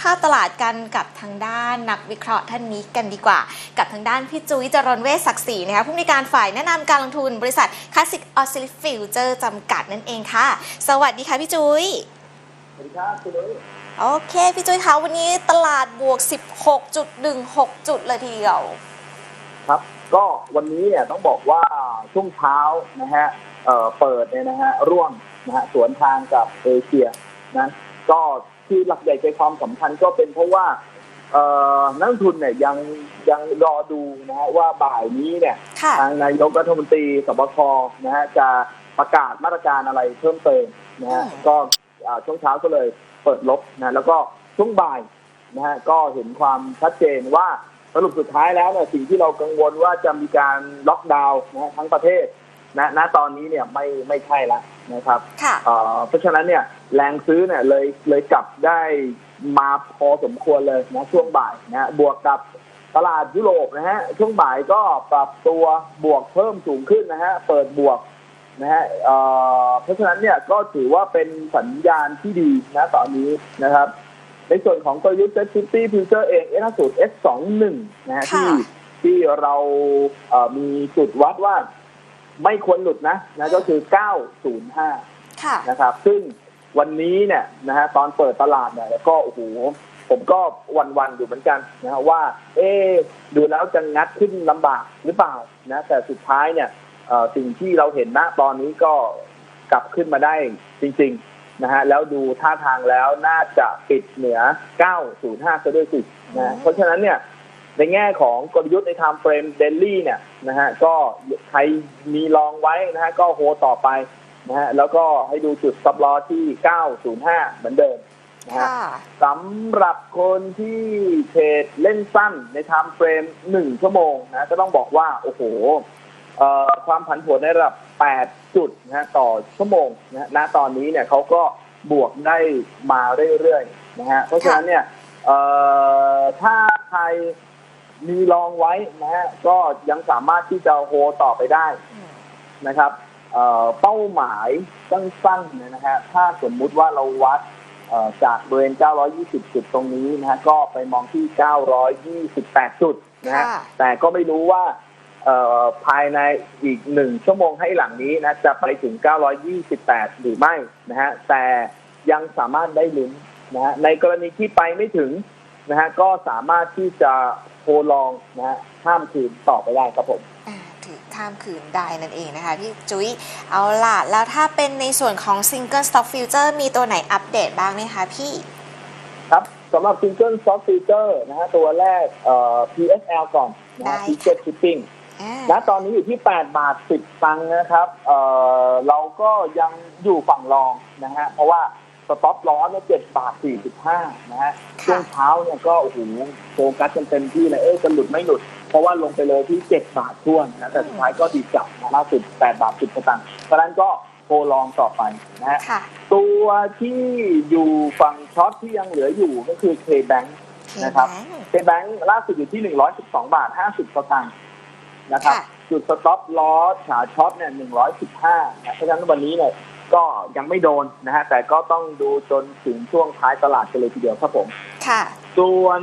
ภาพตลาดกันกับทางด้านนักวิเคราะห์ท่านนี้กันดีกว่า กับทางด้านพี่จุ้ยจรนเวชศักดิ์ศรีนะคะผู้อำนวยการฝ่ายแนะนำการลงทุนบริษัท Classic o s c i l l Future จำกัดนั่นเองค่ะ สวัสดีค่ะพี่จุ้ยสวัสดีครับคุณนุ้ยโอเค พี่จุ้ยคะวันนี้ตลาดบวก 16.16 จุดเลยทีเดียวครับ ก็วันนี้เนี่ยต้องบอกว่าช่วงเช้านะฮะเอ่อเปิดเนี่ยนะฮะร่วงนะฮะสวนทางกับเอเชียนะก็ ที่หลักใหญ่ใจความสำคัญก็เป็นเพราะว่าเอ่อนักลงทุนเนี่ยยังยังรอดูนะฮะว่าบ่ายนี้เนี่ยค่ะทางนายกรัฐมนตรีสบคนะฮะจะประกาศมาตรการอะไรเพิ่มเติมนะฮะอืมก็อ่าช่วงเช้าก็เลยเปิดลบนะแล้วก็ช่วงบ่ายนะฮะก็เห็นความชัดเจนว่าสรุปสุดท้ายแล้วเนี่ยสิ่งที่เรากังวลว่าจะมีการล็อกดาวน์นะฮะทั้งประเทศนะณตอนนี้เนี่ยไม่ไม่ใช่แล้ว นะครับค่ะเอ่อเพราะฉะนั้นเนี่ยแรงซื้อเนี่ยเลยเลยกลับได้มาพอสมควรเลยนะช่วงบ่ายนะฮะบวกกับตลาดยุโรปนะฮะช่วงบ่ายก็ปรับตัวบวกเพิ่มสูงขึ้นนะฮะเปิดบวกนะฮะเอ่อเพราะฉะนั้นเนี่ยก็ถือว่าเป็นสัญญาณที่ดีนะตอนนี้นะครับ ในส่วนของตัวยุทธเซ็ตซิตี้ฟิวเจอร์เองเอสสูตร S21 นะฮะค่ะที่ที่เราเอ่อมีจุดวัดว่า ไม่ควรหลุดนะนะก็คือ 905ค่ะนะครับ ซึ่งวันนี้เนี่ยนะฮะตอนเปิดตลาดเนี่ยแล้วก็โอ้โหผมก็วันๆอยู่เหมือนกันนะฮะว่า เอ๊ะดูแล้วจะงัดขึ้นลำบากหรือเปล่านะแต่สุดท้ายเนี่ยเอ่อสิ่งที่เราเห็นณตอนนี้ก็กลับขึ้นมาได้จริง ๆนะฮะแล้วดูท่าทางแล้วน่าจะปิดเหนือ 905ซะด้วยสินะฮะเพราะฉะนั้นเนี่ย ในแง่ของกลยุทธ์ใน time frame daily เนี่ยนะฮะก็ใครมีลองไว้นะฮะก็โฮต่อไปนะฮะแล้วก็ให้ดูจุด stop loss ที่ 905 เหมือนเดิมนะฮะค่ะสำหรับคนที่เทรดเล่นสั้นใน time frame 1ชั่วโมงนะก็ต้องบอกว่า โอ้โหเอ่อความผันผวนในระดับ 8 จุดนะฮะต่อชั่วโมงนะฮะณตอนนี้เนี่ยเขาก็บวกได้มาเรื่อยๆนะฮะเพราะฉะนั้นเนี่ยเอ่อถ้าใคร มีลองไว้นะฮะก็ยังสามารถที่จะโฮต่อไปได้อืมนะครับเอ่อเป้าหมายสั้นๆเนี่ยนะฮะถ้าสมมุติว่าเราวัดเอ่อจากบริเวณ 920 จุดตรงนี้นะฮะก็ไปมองที่ 928 จุดนะฮะค่ะแต่ก็ไม่รู้ว่าเอ่อภายในอีกหนึ่งชั่วโมงให้หลังนี้นะจะไปถึง 928 หรือไม่นะฮะแต่ยังสามารถได้ลุ้นนะฮะในกรณีที่ไปไม่ถึงนะฮะก็สามารถที่จะโฮ ลองนะฮะข้ามคืนต่อไปได้ครับผมอ่าถือข้ามคืนได้นั่นเองนะคะพี่จุ้ยเอาล่ะ แล้วถ้าเป็นในส่วนของ Single Stock Future มีตัวไหนอัปเดตบ้างไหมคะพี่ ครับสำหรับ Single Stock Feature นะฮะตัวแรกเอ่อ PSL ก่อนนะฮะ ได้ Ticket Shipping อ่านะตอนนี้อยู่ที่ 8 บาท 10ตังค์นะครับเอ่อเราก็ยังอยู่ฝั่งรองนะฮะ เพราะว่า สต็อปลอสเนี่ย7บาท45นะฮะช่วงเช้าเนี่ยก็โอ้โหโฟกัสกันเต็มที่เลยเอ๊ะจะหลุดไม่หลุด เพราะว่าลงไปเลยที่7บาทท่วนนะแต่สุดท้ายก็ดีจับนะล่าสุด8บาท10สตางค์เพราะฉะนั้นก็โคลองต่อไปนะฮะค่ะตัวที่อยู่ฝั่งช็อตที่ยังเหลืออยู่ก็คือ K-Bank นะครับ K-Bank เ a แบงค์ล่าสุดอยู่ที่112บาท50สตางค์นะครับค่ะจุดสต็อปลอสขาช็อตเนี่ย115นะเพราะฉะนั้นวันนี้เนี่ย ก็ยังไม่โดนนะฮะแต่ก็ต้องดูจนถึงช่วงท้ายตลาดกันเลยทีเดียวครับผมค่ะ ส่วน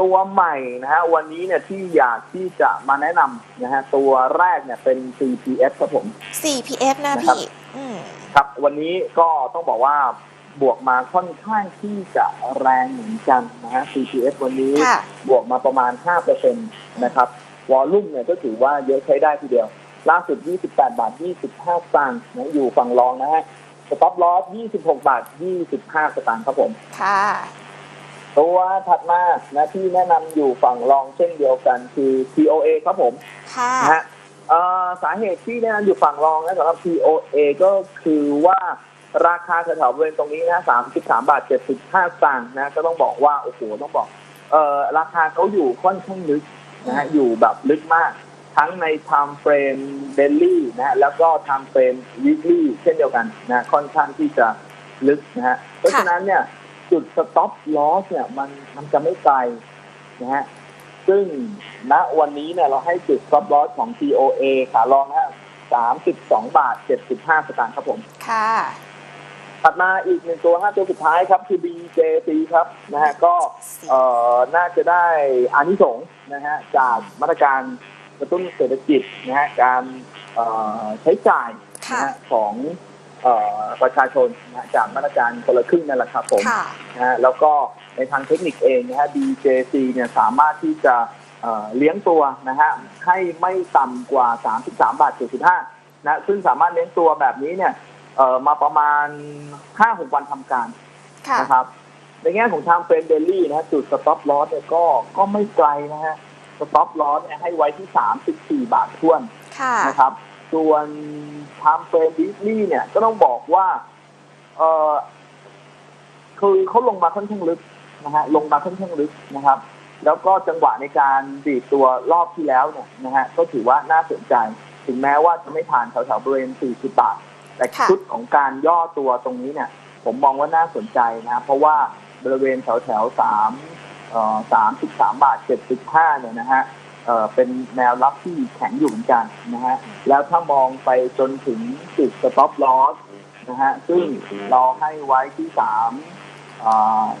ตัวใหม่นะฮะวันนี้เนี่ยที่อยากที่จะมาแนะนำนะฮะตัวแรกเนี่ยเป็น CPF ครับผม 4PF นะนะครับ พี่อืมครับ วันนี้ก็ต้องบอกว่าบวกมาค่อนข้างที่จะแรงเหมือนกันนะฮะ CPF วันนี้ ค่ะ บวกมาประมาณ 5%นะครับ วอลลุ่มเนี่ยก็ถือว่าเยอะใช้ได้ทีเดียว ล่าสุด 28 บาท 25 สตางค์นะอยู่ฝั่งรองนะฮะสต็อปลอส26 บาท 25 สตางค์ครับผม ค่ะ ตัวถัดมานะที่แนะนำอยู่ฝั่งรองเช่นเดียวกันคือ TOA ครับผม ค่ะนะฮะเอ่อสาเหตุที่แนะนำอยู่ฝั่งรองนะสำหรับ TOA ก็คือว่าราคาแถวๆบริเวณตรงนี้นะ33 บาท 75 สตางค์นะ ก็ต้องบอกว่า โอ้โห ต้องบอก เอ่อ ราคาเขาอยู่ค่อนข้างลึกนะฮะ อยู่แบบลึกมาก ทั้งใน time frame daily นะฮะแล้วก็ time frame weekly เช่นเดียวกันนะค่อนข้างที่จะลึกนะฮะเพราะฉะนั้นเนี่ยจุด stop loss เนี่ยมันมันจะไม่ไกลนะฮะซึ่งณวันนี้เนี่ยเราให้จุด stop loss ของ TOA ขาลองนะฮะ32บาท75สตางค์ครับผม ค่ะ ถัดมาอีกหนึ่งตัวห้าตัวสุดท้ายครับ คือ BJC ครับนะฮะก็เอ่อน่าจะได้อานิสงส์นะฮะจากมาตรการ กระตุ้นเศรษฐกิจนะฮะการเอ่อใช้จ่ายนะฮะของเอ่อประชาชนนะฮะจากมาตรการคนละครึ่งนั่นแหละครับผมค่ะนะฮะแล้วก็ในทางเทคนิคเองนะฮะ BJC เนี่ยสามารถที่จะเอ่อเลี้ยงตัวนะฮะให้ไม่ต่ำกว่า 33 บาท75นะซึ่งสามารถเลี้ยงตัวแบบนี้เนี่ยเอ่อมาประมาณ 5-6 วันทำการค่ะนะครับในแง่ของทางเฟรนเดลลี่นะฮะจุดสต็อปลอสเนี่ยก็ก็ไม่ไกลนะฮะ สต็อปลอสเนี่ยให้ไว้ที่ 34 บาทท้วนค่ะนะครับ ส่วนไทม์เฟรมวิกลี่เนี่ยก็ต้องบอกว่า เออคือเขาลงมาค่อนข้างลึกนะฮะลงมาค่อนข้างลึกนะครับ แล้วก็จังหวะในการดีดตัวรอบที่แล้วเนี่ยนะฮะก็ถือว่าน่าสนใจ ถึงแม้ว่าจะไม่ผ่านแถวๆบริเวณ 40 บาท แต่ค่ะชุดของการย่อตัวตรงนี้เนี่ย ผมมองว่าน่าสนใจนะครับเพราะว่าบริเวณแถวแถวๆสามเอ่อ สามสิบสามบาทเจ็ดสิบห้าเนี่ยนะฮะเอ่อเป็นแนวรับที่แข็งอยู่เหมือนกันนะฮะ แล้วถ้ามองไปจนถึงจุด stop loss นะฮะ ซึ่งเราให้ไว้ที่สาม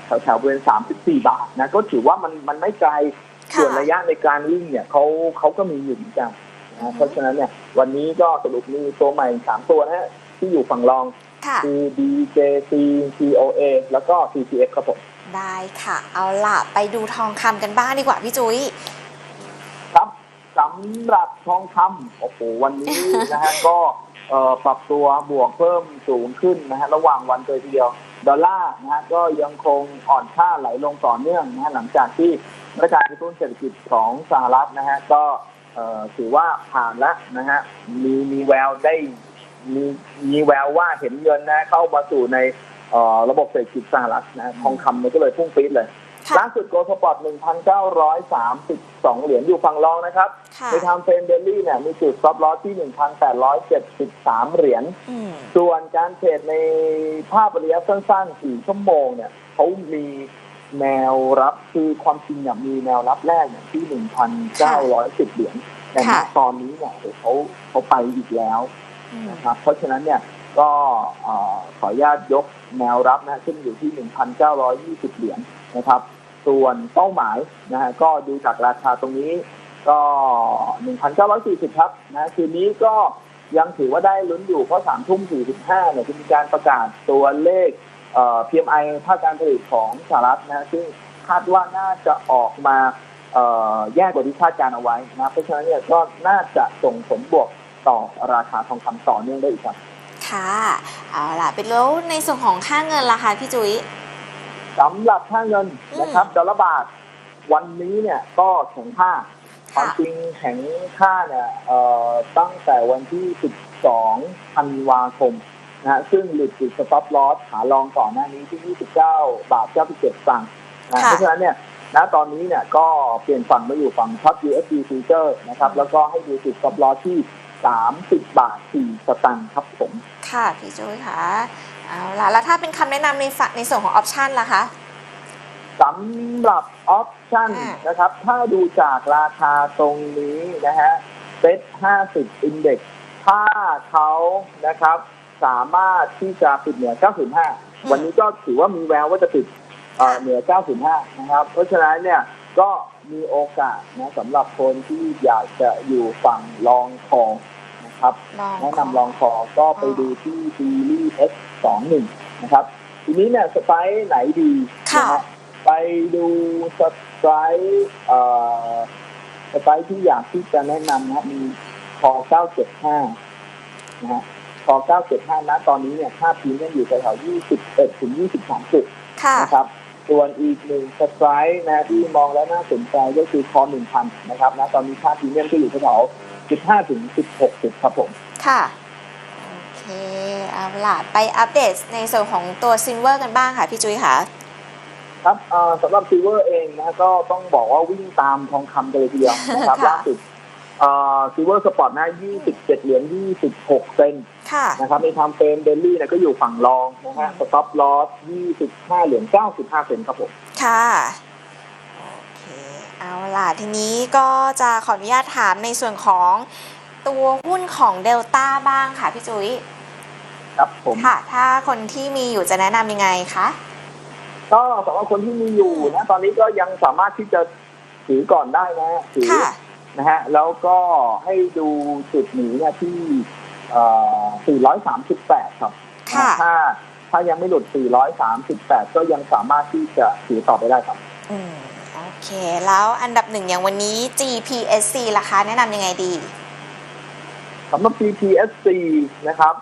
แถวแถวๆบริเวณสามสิบสี่บาทนะ ก็ถือว่ามันมันไม่ไกล ส่วนระยะในการวิ่งเนี่ยเขาเขาก็มีอยู่เหมือนกันนะฮะเพราะฉะนั้นเนี่ยวันนี้ก็สรุปมีตัวใหม่สามตัวนะฮะที่อยู่ฝั่งรองค่ะคือ BJC TOA แล้วก็ TCX ครับผม ได้ค่ะ เอาล่ะ ไปดูทองคำกันบ้างดีกว่าพี่จุ้ยครับสำหรับทองคำโอ้โหวันนี้นะฮะ ก็เอ่อปรับตัวบวกเพิ่มสูงขึ้นนะฮะ ระหว่างวันเลยทีเดียว ดอลลาร์นะฮะ ก็ยังคงอ่อนค่าไหลลงต่อเนื่องนะฮะ หลังจากที่มาตรการกระตุ้นเศรษฐกิจของสหรัฐนะฮะ ก็เอ่อถือว่าผ่านแล้วนะฮะ มีมีแววได้มีมีแววว่าเห็นเงินนะเข้ามาสู่ในเอ่อ ระบบเศรษฐกิจสหรัฐนะทองคำมันก็เลยพุ่งปี๊ดเลยค่ะล่าสุดโกลด์สปอร์ต 1,932 เหรียญอยู่ฝั่งรองนะครับค่ะในทางเฟรมเดลี่เนี่ยมีจุดซับลอสที่ 1,873 เหรียญอืมส่วนการเทรดในภาพระยะสั้นๆ 4 ชั่วโมงเนี่ยเขามีแนวรับคือความจริงเนี่ยมีแนวรับแรกเนี่ยที่ 1,910 เหรียญ แต่ณค่ะตอนนี้เนี่ยเขาเขาไปอีกแล้วอืมนะครับ เพราะฉะนั้นเนี่ยก็เอ่อขออนุญาตยก แนวรับนะซึ่งอยู่ที่ 1,920 เหรียญนะครับ ส่วนเป้าหมายนะฮะก็ดูจากราคาตรงนี้ก็ 1,940 ครับนะคืนนี้ก็ยังถือว่าได้ลุ้นอยู่เพราะ3ทุ่ม45เนี่ยจะมีการประกาศตัวเลขเอ่อ PMI ภาคการผลิตของสหรัฐนะฮะซึ่งคาดว่าน่าจะออกมาเอ่อแย่กว่าที่คาดการเอาไว้นะเพราะฉะนั้นเนี่ยก็น่าจะส่งผลบวกต่อราคาทองคำต่อเนื่องได้อีกครับ ค่ะเอาล่ะเป็นแล้วในส่วนของค่าเงินล่ะคะพี่จุ้ยสำหรับค่าเงินนะครับดอลลาร์บาทวันนี้เนี่ยก็แข็งค่าความจริงแข็งค่าเนี่ยเอ่อตั้งแต่วันที่ 12 ธันวาคมนะฮะซึ่งหลุดจุดสต็อปลอสขาลองก่อนหน้านี้ที่ 29 บาท97สตางค์นะค่ะเพราะฉะนั้นเนี่ยณตอนนี้เนี่ยก็เปลี่ยนฝั่งมาอยู่ฝั่งช็อต USD Future นะครับแล้วก็ให้ดูจุดสต็อปลอสที่ 30 บาท 4 สตางค์ครับผม ค่ะ พี่จุ้ยค่ะเอาล่ะแล้วถ้าเป็นคำแนะนำในฝั่งในส่วนของออปชันล่ะคะสำหรับออปชั่นอ่านนะครับ ถ้าดูจากราคาตรงนี้นะฮะเซ็ต50 อินเด็กถ้าเขานะครับ สามารถที่จะปิดเหนือ905วันนี้ก็ถือว่ามีแววว่าจะปิดเอ่อเหนือ905นะครับ เพราะฉะนั้นเนี่ยก็ มีโอกาสนะสำหรับคนที่อยากจะอยู่ฝั่งลองคองนะครับลองแนะนำลองคอก็ไปดูที่ซีรีส์ X 2 1นะครับ ทีนี้เนี่ยสไตล์ไหนดีนะฮะไปดูสไตล์เอ่อสไตล์ที่อยากที่จะแนะนำนะครับมีคอ975นะฮะคอ975นะตอนนี้เนี่ยค่าพรีเมียมอยู่แถวๆ21 ถึง 23 จุดค่ะนะครับ ส่วนอีกหนึ่งสไตล์นะที่มองแล้วน่าสนใจก็คือคอ1,000นะครับนะตอนนี้ค่าพรีเมียมก็อยู่แถวๆ15ถึง16จุดครับผม ค่ะ โอเค เอาล่ะ ไปอัปเดตในส่วนของตัวซิลเวอร์กันบ้างค่ะ พี่จุ้ยค่ะ ครับเอ่อสำหรับซิลเวอร์เองนะก็ต้องบอกว่าวิ่งตามทองคำกันเลยทีเดียวนะครับค่ะล่าสุด ซิลเวอร์สปอร์ตนะ27 เหรียญ 26 เซนต์ค่ะนะครับในทำเฟรมเดลี่เนี่ยก็อยู่ฝั่งรองนะฮะสต็อปลอส 25 เหรียญ 95 เซนต์ครับผม ค่ะโอเคเอาล่ะ ทีนี้ก็จะขออนุญาตถามในส่วนของตัวหุ้นของเดลต้าบ้างค่ะพี่จุ้ยคครับผมค่ะ ถ้าคนที่มีอยู่จะแนะนำยังไงคะก็สำหรับคนที่มีอยู่นะตอนนี้ก็ยังสามารถที่จะถือก่อนได้นะถือค่ะ นะฮะ แล้วก็ให้ดูจุดหนีเนี่ยที่เอ่อ438 ครับค่ะถ้าถ้ายังไม่หลุด 438 ก็ยังสามารถที่จะถือต่อไปได้ครับอืมโอเค แล้วอันดับหนึ่งอย่างวันนี้ GPSC ราคาแนะนำยังไงดีสำหรับ PTSC นะครับ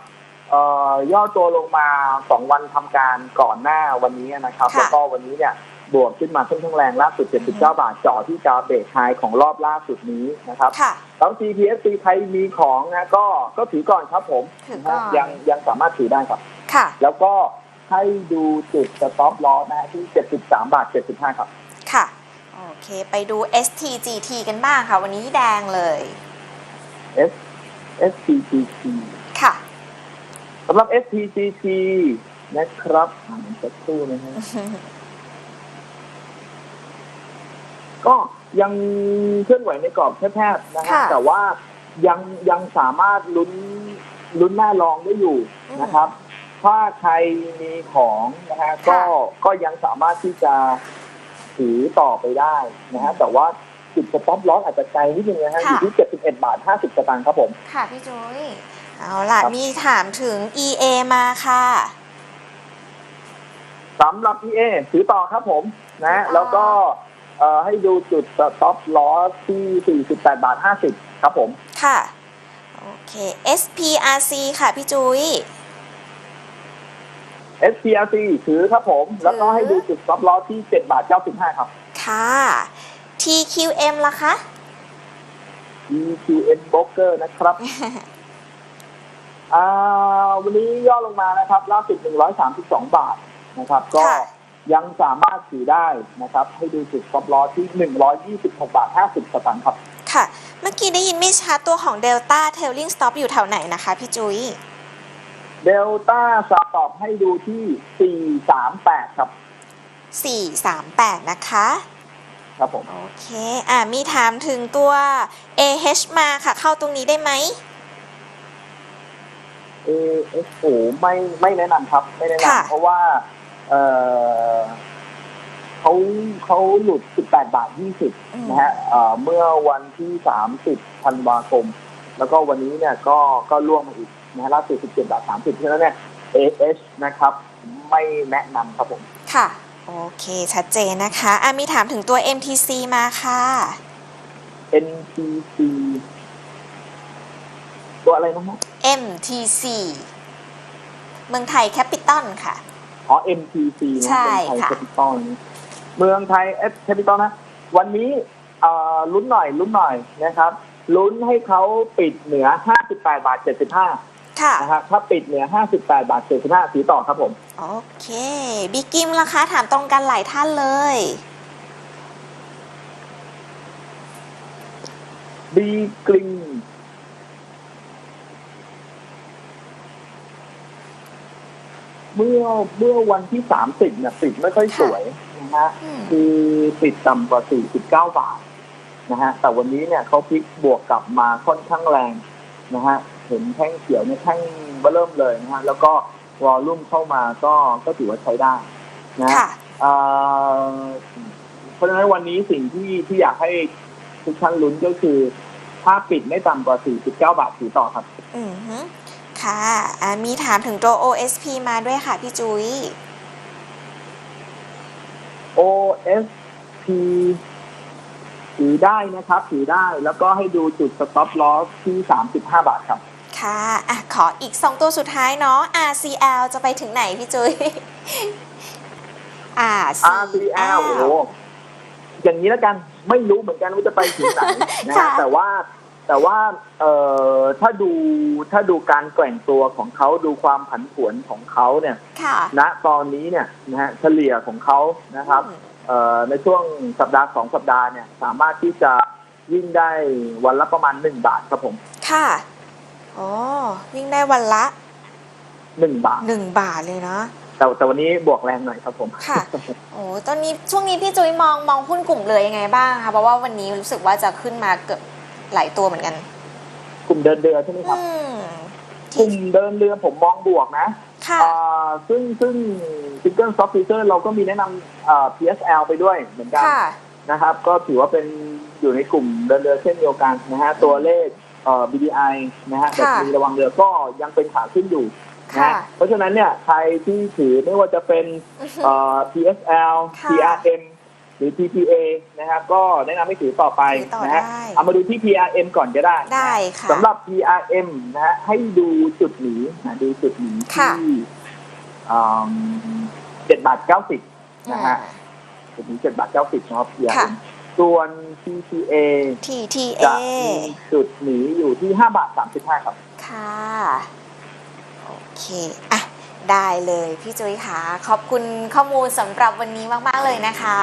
เอ่อย่อตัวลงมา 2 วันทำการก่อนหน้าวันนี้นะครับค่ะแล้วก็วันนี้เนี่ย บวกขึ้นมาค่อนข้างแรงล่าสุด 79 บาทเจาะที่กราฟเบรกไฮของรอบล่าสุดนี้นะครับค่ะแล้ว GPSC ใครมีของนะก็ก็ถือก่อนครับผมถือก่อนนะฮะยังยังสามารถถือได้ครับ ค่ะ แล้วก็ให้ดูจุด stop loss นะฮะที่ 73 บาท 75 ครับ ค่ะ โอเคไปดู STGT กันบ้างค่ะ วันนี้แดงเลย S STGT ค่ะสำหรับ STGT นะครับอ่าสักครู่นะฮะ ก็ยังเคลื่อนไหวในกรอบแคบๆนะฮะค่ะแต่ว่ายังยังสามารถลุ้นลุ้นหน้ารองได้อยู่นะครับ ถ้าใครมีของนะฮะก็ก็ยังสามารถที่จะถือต่อไปได้นะฮะแต่ว่าจุดสต็อปลอสอาจจะไกลนิดนึงนะฮะอยู่ที่ 71 บาท 50สตางค์ครับผม ค่ะ พี่จุ้ยเอาล่ะครับมีถามถึง EA มาค่ะสำหรับ PA ถือต่อครับผมนะถือต่อแล้วก็เอ่อ ให้ดูจุดสต็อปลอสที่ 48 บาท 50 ครับผม ค่ะ โอเค SPRC ค่ะ พี่จุ้ย SPRC ถือครับผม แล้วก็ให้ดูจุด stop loss ที่ 7 บาท 95 ครับ ค่ะ TQM ล่ะคะ EQN Broker นะครับอ่าวันนี้ย่อลงมานะครับ ล่าสุด 132 บาทนะครับ ก็ค่ะ ยังสามารถถือได้นะครับ ให้ดูจุด stop loss ที่ 126 บาท 50 สตางค์ครับ ค่ะ เมื่อกี้ได้ยินไม่ชัดตัวของ Delta Tailing Stop อยู่แถวไหนนะคะพี่จุ้ยเดลต้าสตอบให้ดูที่ 438 ครับ 438 นะคะ ครับผม โอเค อ่ามีถามถึงตัว AH มาค่ะ เข้าตรงนี้ได้ไหมเอเอสโอไม่ไม่แนะนำครับ ไม่แนะค่ะนำเพราะว่า เออเขาเขาหลุด 18 บาทอืม20 นะฮะเอ่อเมื่อวันที่ 30 ธันวาคม แล้วก็วันนี้เนี่ยก็ก็ล่วงมาอีกนะฮะล่าสุด17 บาท 30เพราะฉะนั้นเนี่ย AH นะครับ ไม่แนะนำครับผม ค่ะ โอเค ชัดเจนนะคะอ่ามีถามถึงตัว MTC มาค่ะ NTC ตัวอะไรนะฮะ MTC เมืองไทยแคปิตอลค่ะ อ๋อ MTC นะใช่เมืองไทยค่ะแคปิตอลเมืองไทยแคปิตอลนะ วันนี้เอ่อลุ้นหน่อยลุ้นหน่อยนะครับ ลุ้นให้เขาปิดเหนือ 58 บาท 75ค่ะนะครับถ้าปิดเหนือ 58 บาท 75สีต่อครับผม โอเคบิ๊กกิมราคาถามตรงกันหลายท่านเลย บีกริง เมื่อเมื่อวันที่30เนี่ยปิดไม่ค่อยสวยนะฮะอืมคือปิดต่ำกว่า49บาทนะฮะแต่วันนี้เนี่ยเขาพลิกบวกกลับมาค่อนข้างแรงนะฮะเห็นแท่งเขียวเนี่ยแท่งเบ้อเริ่มเลยนะฮะแล้วก็วอลลุ่มเข้ามาก็ก็ถือว่าใช้ได้นะฮะค่ะเอ่อเพราะฉะนั้นวันนี้สิ่งที่ที่อยากให้ทุกท่านลุ้นก็คือ ถ้าปิดไม่ต่ำกว่า 49 บาทถือต่อครับ อือฮึ ค่ะอ่ามีถามถึงตัว OSP มาด้วยค่ะพี่จุ้ย OSP ถือได้นะครับ ถือได้แล้วก็ให้ดูจุด stop loss ที่ 35 บาทครับ ค่ะอะ ขออีก 2 ตัวสุดท้ายเนาะ RCL จะไปถึงไหนพี่จุ้ย RCL โอ้โหอย่างนี้แล้วกันไม่รู้เหมือนกันว่าจะไปถึงไหนนะฮะค่ะแต่ว่า แต่ว่าเอ่อถ้าดูถ้าดูการแกว่งตัวของเขาดูความผันผวนของเขาเนี่ยค่ะณตอนนี้เนี่ยนะฮะเฉลี่ยของเขานะครับอืมเอ่อในช่วงสัปดาห์สองสัปดาห์เนี่ยสามารถที่จะวิ่งได้วันละประมาณหนึ่งบาทครับผม ค่ะอ๋อวิ่งได้วันละหนึ่งบาท1บาทเลยเนาะแต่แต่วันนี้บวกแรงหน่อยครับผมค่ะโอ้ตอนนี้ช่วงนี้พี่จุ้ยมองมองหุ้นกลุ่มเลยยังไงบ้างคะเพราะว่าวันนี้รู้สึกว่าจะขึ้นมาเกือบ หลายตัวเหมือนกัน กลุ่มเดินเดือใช่ไหมครับ อืมทกลุ่มเดินเรือผมมองบวกนะค่ะ อ่าซึ่งซึ่ง Single Stock Future เราก็มีแนะนำอ่า PSL ไปด้วยเหมือนกันค่ะ นะครับ ก็ถือว่าเป็นอยู่ในกลุ่มเดินเรือเช่นเดียวกันนะฮะ ตัวเลขเอ่อ BDI นะฮะค่ะ แต่มีระวังเรือก็ยังเป็นขาขึ้นอยู่นะค่ะ ฮะเพราะฉะนั้นเนี่ยใครที่ถือไม่ว่าจะเป็นเอ่อ PSL ค่ะ PRM หรือ TPA นะครับ ก็แนะนำให้ถือต่อไปถือต่อนะฮะได้ เอามาดูที่ PRM ก่อนก็ได้ได้ค่ะ สำหรับ PRM นะฮะให้ดูจุดหนีนะดูจุดหนีค่ะ ที่เจ็ดบาทเก้าสิบนะฮะอ่าจุดหนีเจ็ดบาทเก้าสิบนะครับ ค่ะ PRM ส่วน TPA TTA จะมีจุดหนีอยู่ที่ห้าบาทสามสิบห้าครับ ค่ะ โอเค อะ ได้เลยพี่จุ้ยค่ะ ขอบคุณข้อมูลสำหรับวันนี้มาก ๆ เลยนะคะ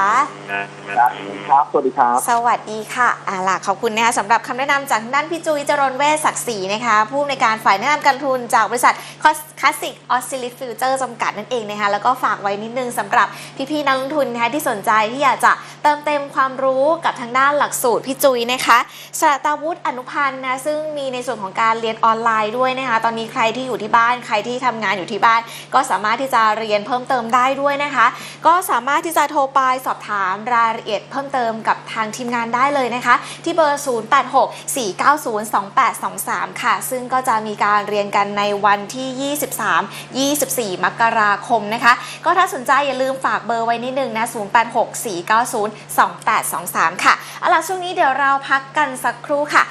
ครับ สวัสดีครับ สวัสดีค่ะอ่าล่ะขอบคุณนะคะสำหรับคำแนะนำจากทางด้านพี่จุ้ยจรนเวชศักดิ์ศรีนะคะ ผู้อำนวยการฝ่ายแนะนำการลงทุนจากบริษัทคลาสสิกออสซิลิฟิวเจอร์จำกัดนั่นเองนะคะ แล้วก็ฝากไว้นิดนึงสำหรับพี่ ๆ นักลงทุนนะคะที่สนใจที่อยากจะเติมเต็มความรู้กับทางด้านหลักสูตรพี่จุ้ยนะคะสระตาวุฒิอนุพันธ์นะซึ่งมีในส่วนของการเรียนออนไลน์ด้วยนะคะ ตอนนี้ใครที่อยู่ที่บ้านใครที่ทำงานอยู่ที่บ้านก็สามารถที่จะเรียนเพิ่มเติมได้ด้วยนะคะ ก็สามารถที่จะโทรไปสอบถามรายละเอียดเพิ่มเติมกับทางทีมงานได้เลยนะคะ ที่เบอร์ 0864902823 ค่ะ ซึ่งก็จะมีการเรียนกันในวันที่ 23-24 มกราคมนะคะ ก็ถ้าสนใจอย่าลืมฝากเบอร์ไว้นิดนึงนะ 0864902823 ค่ะเอาล่ะช่วงนี้เดี๋ยวเราพักกันสักครู่ค่ะ